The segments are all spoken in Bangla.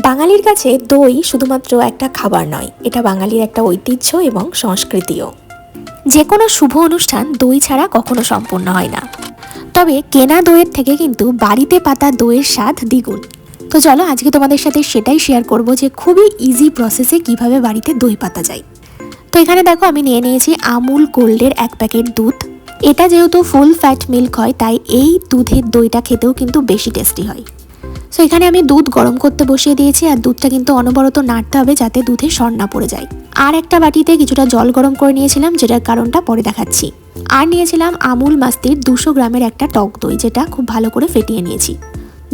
বাঙালির কাছে দই শুধুমাত্র একটা খাবার নয়, এটা বাঙালির একটা ঐতিহ্য এবং সংস্কৃতিও। যে কোনো শুভ অনুষ্ঠান দই ছাড়া কখনো সম্পূর্ণ হয় না। তবে কেনা দইয়ের থেকে কিন্তু বাড়িতে পাতা দইয়ের স্বাদ দ্বিগুণ। তো চলো আজকে তোমাদের সাথে সেটাই শেয়ার করব যে খুবই ইজি প্রসেসে কীভাবে বাড়িতে দই পাতা যায়। তো এখানে দেখো আমি নিয়ে নিয়েছি আমুল গোল্ডের এক প্যাকেট দুধ। এটা যেহেতু ফুল ফ্যাট মিল্ক হয়, তাই এই দুধের দইটা খেতেও কিন্তু বেশি টেস্টি হয়। সো এখানে আমি দুধ গরম করতে বসিয়ে দিয়েছি আর দুধটা কিন্তু অনবরত নাড়তে হবে যাতে দুধে সর না পড়ে যায়। আর একটা বাটিতে কিছুটা জল গরম করে নিয়েছিলাম, যেটার কারণটা পরে দেখাচ্ছি। আর নিয়েছিলাম আমুল মাস্তির দুশো গ্রামের একটা টক দই, যেটা খুব ভালো করে ফেটিয়ে নিয়েছি।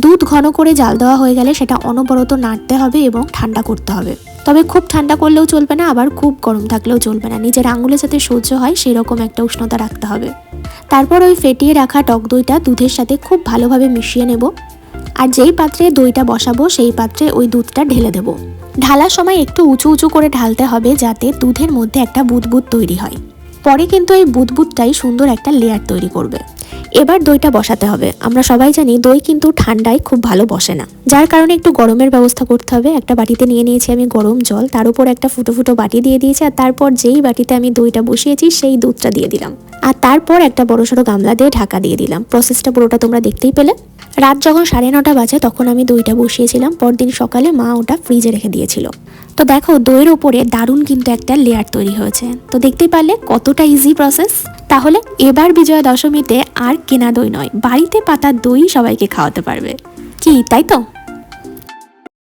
দুধ ঘন করে জাল দেওয়া হয়ে গেলে সেটা অনবরত নাড়তে হবে এবং ঠান্ডা করতে হবে। তবে খুব ঠান্ডা করলেও চলবে না, আবার খুব গরম থাকলেও চলবে না। নিজের আঙুলে যাতে সহ্য হয় সেই রকম একটা উষ্ণতা রাখতে হবে। তারপর ওই ফেটিয়ে রাখা টক দইটা দুধের সাথে খুব ভালোভাবে মিশিয়ে নেব। আর যেই পাত্রে দইটা বসাবো, সেই পাত্রে ওই দুধটা ঢেলে দেব। ঢালার সময় একটু উঁচু উঁচু করে ঢালতে হবে যাতে দুধের মধ্যে একটা বুদবুদ তৈরি হয়। পরে কিন্তু এই বুদবুদটাই সুন্দর একটা লেয়ার তৈরি করবে। এবার দইটা বসাতে হবে। আমরা সবাই জানি দই কিন্তু ঠান্ডায় খুব ভালো বসে না। যার কারণে একটু গরমের ব্যবস্থা করতে হবে। একটা বাটিতে নিয়ে নিয়েছি আমি গরম জল। তার উপর একটা ফুটো ফুটো বাটি দিয়ে দিয়েছি আর তারপর যেই বাটিতে আমি দইটা বসিয়েছি, সেই দুধটা দিয়ে দিলাম। আর তারপর একটা বড় সড়ো গামলা দিয়ে ঢাকা দিয়ে দিলাম। প্রসেসটা পুরোটা তোমরা দেখতেই পেলে। রাত যখন সাড়ে নটা বাজে, তখন আমি দইটা বসিয়েছিলাম। পরদিন সকালে মা ওটা ফ্রিজে রেখে দিয়েছিল। তো দেখো, দইয়ের ওপরে দারুণ কিন্তু একটা লেয়ার তৈরি হয়েছে। তো দেখতেই পারলে কতটা ইজি প্রসেস তাহলে এবার বিজয়া দশমীতে আর কেনা দই নয়, বাড়িতে পাতা দই সবাইকে খাওয়াতে পারবে। কি, তাই তো?